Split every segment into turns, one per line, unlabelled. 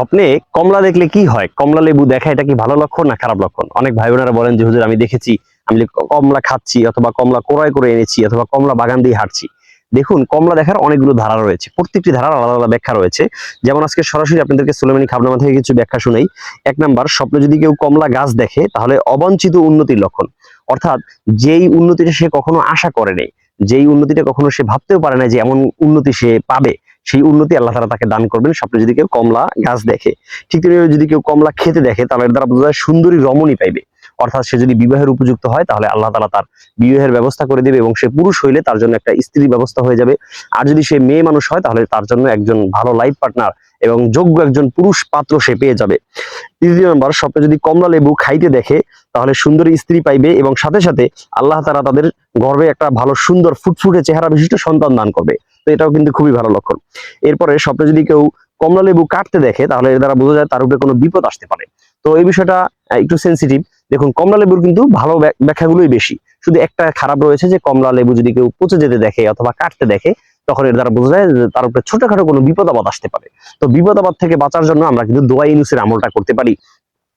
স্বপ্নে কমলা দেখলে কি হয়? কমলা লেবু দেখা, এটা কি ভালো লক্ষণ না খারাপ লক্ষণ? অনেক ভাই বোনেরা বলেন যে, হুজুর, আমি দেখেছি, আমি কমলা খাচ্ছি অথবা কমলা ক্রয় করে এনেছি অথবা কমলা বাগান দিয়ে হাঁটছি। দেখুন, কমলা দেখার অনেকগুলো ধারা রয়েছে। প্রত্যেকটি ধারার আলাদা আলাদা ব্যাখ্যা রয়েছে। যেমন আজকে সরাসরি আপনাদেরকে সুলেমানি খাবনামা থেকে কিছু ব্যাখ্যা শুনাই, এক নাম্বার, স্বপ্নে যদি কেউ কমলা গাছ দেখে, তাহলে অবাঞ্ছিত উন্নতির লক্ষণ। অর্থাৎ, যেই উন্নতিটা সে কখনো আশা করে নেই, যেই উন্নতিটা কখনো সে ভাবতেও পারে না যে, এমন উন্নতি সে পাবে। সেই উন্নতি আল্লাহ তারা তাকে দান করবেন। স্বপ্নে যদি কেউ কমলা গাছ দেখে, ঠিক যদি কেউ কমলা খেতে দেখে, তাহলে দ্বারা বোঝা যায় সুন্দরী রমণী পাইবে। অর্থাৎ সে যদি বিবাহের উপযুক্ত হয়, তাহলে আল্লাহ তালা তার বিবাহের ব্যবস্থা করে দেবে এবং সে পুরুষ হইলে তার জন্য একটা স্ত্রী ব্যবস্থা হয়ে যাবে। আর যদি সে মেয়ে মানুষ হয়, তাহলে তার জন্য একজন ভালো লাইফ পার্টনার এবং যোগ্য একজন পুরুষ পাত্র সে পেয়ে যাবে। তৃতীয় নম্বর, স্বপ্নে যদি কমলা লেবু খাইতে দেখে, তাহলে সুন্দরী স্ত্রী পাইবে এবং সাথে সাথে আল্লাহ তারা তাদের গর্বে একটা ভালো সুন্দর ফুটফুটে চেহারা বিশিষ্ট সন্তান দান করবে। তো এটাও কিন্তু খুবই ভালো লক্ষণ। এরপরে স্বপ্নে যদি কেউ কমলা লেবু কাটতে দেখে, তাহলে এর দ্বারা বোঝা যায় তার উপরে কোনো বিপদ আসতে পারে। তো এই বিষয়টা একটু সেন্সিটিভ দেখুন, কমলা লেবুর কিন্তু ভালো ব্যাখ্যাগুলোই বেশি। শুধু একটা খারাপ রয়েছে যে, কমলা লেবু যদি কেউ পচে যেতে দেখে অথবা কাটতে দেখে, তখন এর দ্বারা বোঝা যায় তার উপরে ছোটখাটো কোনো বিপদাবাদ আসতে পারে। তো বিপদাবাদ থেকে বাঁচার জন্য আমরা কিন্তু দোয়া ইনুসের আমলটা করতে পারি।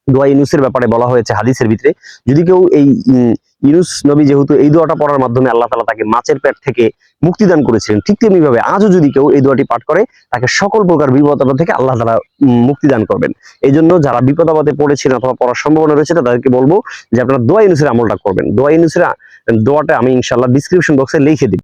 দোয়া ইনুসের ব্যাপারে বলা হয়েছে হাদিসের ভিতরে। যদি কেউ এই উম, ইউনুস নবী যেহেতু এই দোয়াটা পড়ার মাধ্যমে আল্লাহ তালা তাকে মাছের পেট থেকে মুক্তিদান করেছিলেন ঠিক তেমনি ভাবে আজও যদি কেউ এই দোয়াটি পাঠ করে তাকে সকল প্রকার বিপদ আপদ থেকে আল্লাহ তালা উম, মুক্তিদান করবেন। এই জন্য যারা বিপদ আপদে পড়েছিলেন অথবা পড়ার সম্ভাবনা রয়েছে তাদেরকে বলব যে আপনারা দোয়া ইনুসের আমলটা করবেন। দোয়া ইনুসের দোয়াটা আমি ইনশাল্লাহ ডিসক্রিপশন বক্সে লিখে দিব।